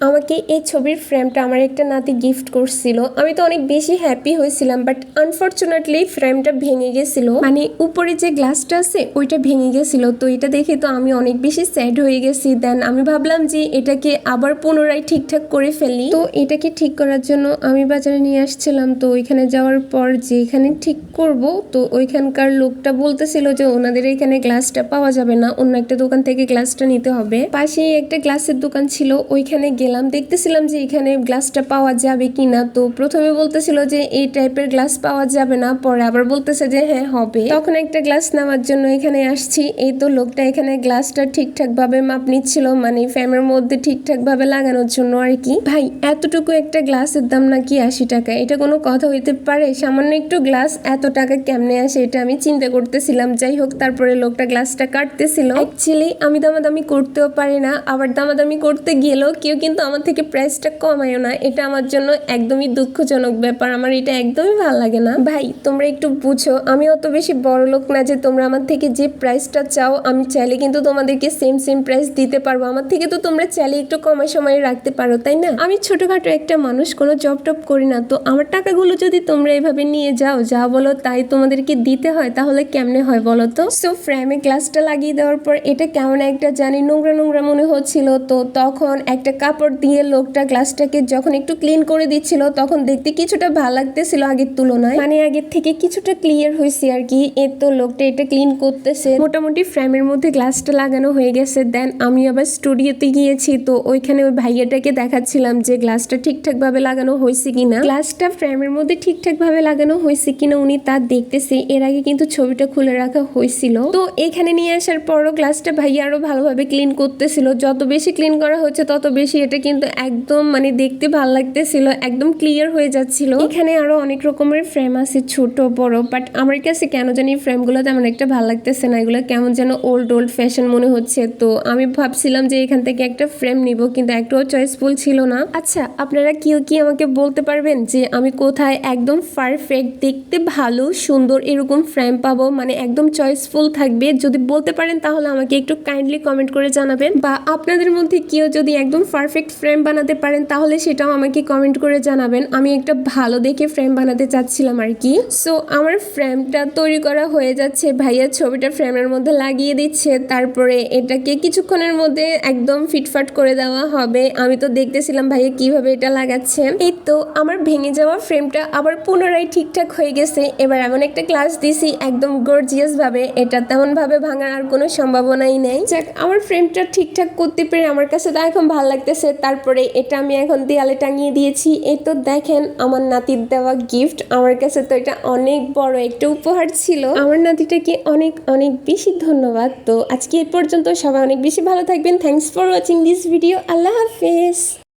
আমাকে এই ছবির ফ্রেমটা আমার একটা নাতি গিফট করছিল। আমি তো অনেক বেশি হ্যাপি হয়েছিলাম বাট আনফর্চুনেটলি ফ্রেমটা ভেঙে গেছিল। মানে উপরে যে গ্লাসটা আছে, ওইটা ভেঙে গেছিল। তো এটা দেখে তো আমি অনেক বেশি স্যাড হয়ে গেছি। দেন আমি ভাবলাম যে এটাকে আবার পুনরায় ঠিকঠাক করে ফেলি। তো এটাকে ঠিক করার জন্য আমি বাজারে নিয়ে আসছিলাম। তো ওইখানে যাওয়ার পর যে এখানে ঠিক করব, তো ওইখানকার লোকটা বলতেছিল যে ওনাদের এখানে গ্লাসটা পাওয়া যাবে না। অন্য একটা দোকান থেকে গ্লাসটা নিতে হবে। পাশেই একটা গ্লাসের দোকান ছিল। ওইখানে গেলাম, দেখতেছিলাম যে এখানে গ্লাসটা পাওয়া যাবে কিনা। তো প্রথমে বলতেছিল যে এই টাইপের গ্লাস পাওয়া যাবে না, পরে আবার বলতেছে যে হ্যাঁ হবে। তখন একটা গ্লাস নেওয়ার জন্য এখানে আসছি। এই তো লোকটা এখানে গ্লাসটা ঠিকঠাক ভাবে মাপ নিচ্ছিল মানে ফ্যামের মধ্যে ঠিকঠাক ভাবে লাগানোর জন্য আর কি। ভাই, এতটুকু একটা গ্লাসের দাম নাকি আশি টাকা? এটা কোনো কথা হইতে পারে? সামান্য একটু গ্লাস এত টাকা কেমনে আসে এটা আমি চিন্তা করতেছিলাম। যাই হোক, তারপরে লোকটা গ্লাসটা কাটতেছিল। অ্যাকচুয়ালি আমি দামাদামি করতেও পারি না, আবার দামাদামি করতে গেলেও কেউ কিন্তু আমার থেকে প্রাইসটা কমায়ও না। এটা আমার জন্য একদমই দুঃখজনক ব্যাপার। আমার এটা একদমই ভালো লাগে না। ভাই, তোমরা একটু বুঝো। আমি অত বেশি বড় লোক না যে তোমরা আমার থেকে যে প্রাইসটা চাও, আমি চাইলে কিন্তু তোমাদেরকে সেম সেম প্রাইস দিতে পারব। আমার থেকে তো তোমরা চাইলে একটু কমায় সময় রাখতে পারো, তাই না? আমি ছোটখাটো একটা মানুষ, কোনো জব টপ করি না। তো আমার টাকাগুলো যদি তোমরা এভাবে নিয়ে যাও, যা বলো তাই তোমাদেরকে দিতে হয়, তাহলে কেমনে হয় বলো তো? সো ফ্রেমে গ্লাসটা লাগিয়ে দেওয়ার পর এটা কেমন একটা জানি নোংরা নোংরা মনে হচ্ছিল। তো তখন একটা কাপড় দিয়ে লোকটা গ্লাসটাকে যখন একটু ক্লিন করে দিচ্ছিল, তখন দেখতে কিছুটা ভালো লাগতেছিল আগের তুলনায়। মানে আগের থেকে কিছুটা ক্লিয়ার হয়েছে আর কি। এর তো লোকটা এটা ক্লিন করতেছে। মোটামুটি ফ্রেমের মধ্যে গ্লাসটা লাগানো হয়ে গেছে। দেন আমি আবার স্টুডিওতে গিয়েছি, তো ওইখানে ওই ভাইয়াটাকে দেখাচ্ছিলাম যে গ্লাসটা ঠিকঠাক ভাবে লাগানো হয়েছে কিনা। গ্লাসটা ফ্রেমের মধ্যে ঠিকঠাক ভাবে লাগানো হয়েছে কিনা উনি তা দেখতেছে। এর আগে কিন্তু ছবিটা খুলে রাখা হয়েছিল। তো এখানে নিয়ে আসার পরও গ্লাসটা ভাইয়া আরও ভালোভাবে ক্লিন করতেছিল। যত বেশি ক্লিন করা হচ্ছে, তত বেশি এটা কিন্তু একদম মানে দেখতে ভালো লাগতেছিল, একদম ক্লিয়ার হয়ে যাচ্ছিল। এখানে আরও অনেক রকমের ফ্রেম আছে, ছোট, বড় বাট আমার কাছে কেন জানি ফ্রেমগুলো তেমন একটা ভালো লাগতেছে না। এগুলো কেমন যেন ওল্ড ওল্ড ফ্যাশন মনে হচ্ছে। তো আমি ভাবছিলাম যে এখান থেকে একটা ফ্রেম নিব, কিন্তু একটাও চয়েসফুল ছিল না। আচ্ছা আপনারা কেউ কি আমাকে বলতে পারবেন যে আমি কোথায় একদম পারফেক্ট দেখতে ভালো, সুন্দর এরকম ফ্রেম পাবো? মানে একদম চয়েসফুল থাকবে? যদি বলতে পারেন তাহলে আমাকে একটু কাইন্ডলি কমেন্ট করে জানাবেন। বা আপনাদের মধ্যে কেউ যদি একদম পারফেক্ট ফ্রেম বানাতে পারেন, তাহলে সেটাও আমাকে কমেন্ট করে জানাবেন। আমি একটা ভালো দেখে ফ্রেম বানাতে চাচ্ছিলাম আর কি। সো আমার ফ্রেমটা তৈরি করা হয়ে যাচ্ছে। ভাইয়া ছবিটা ফ্রেমের মধ্যে লাগিয়ে দিচ্ছে। তারপরে এটাকে কিছুক্ষণের মধ্যে একদম ফিটফাট করে দেওয়া হবে। আমি তো দেখতেছিলাম ভাইয়া কীভাবে এটা লাগাচ্ছে। এই তো, আমার ভেঙে যাওয়া ফ্রেমটা আবার পুনরায় ঠিকঠাক হয়ে গেছে। এবার এমন একটা ক্লাস দিছি একদম গর্জিয়াস ভাবে। এটা তেমন ভাবে ভাঙার আর কোনো সম্ভাবনাই নেই। যাক, আমার ফ্রেমটা ঠিকঠাক করতে পেরে আমার কাছে তো এখন ভালো লাগতেছে। তারপরে এটা আমি এখন দেয়ালে টাঙিয়ে দিয়েছি। এই তো দেখেন আমার নাতির দেওয়া গিফট আমার কাছে তো এটা অনেক বড় একটা উপহার ছিল। আমার নাতিটাকে অনেক অনেক বেশি ধন্যবাদ। তো আজকে এ পর্যন্ত সবাই অনেক বেশি ভালো থাকবেন। Thanks for watching this video আল্লাহ হাফেজ।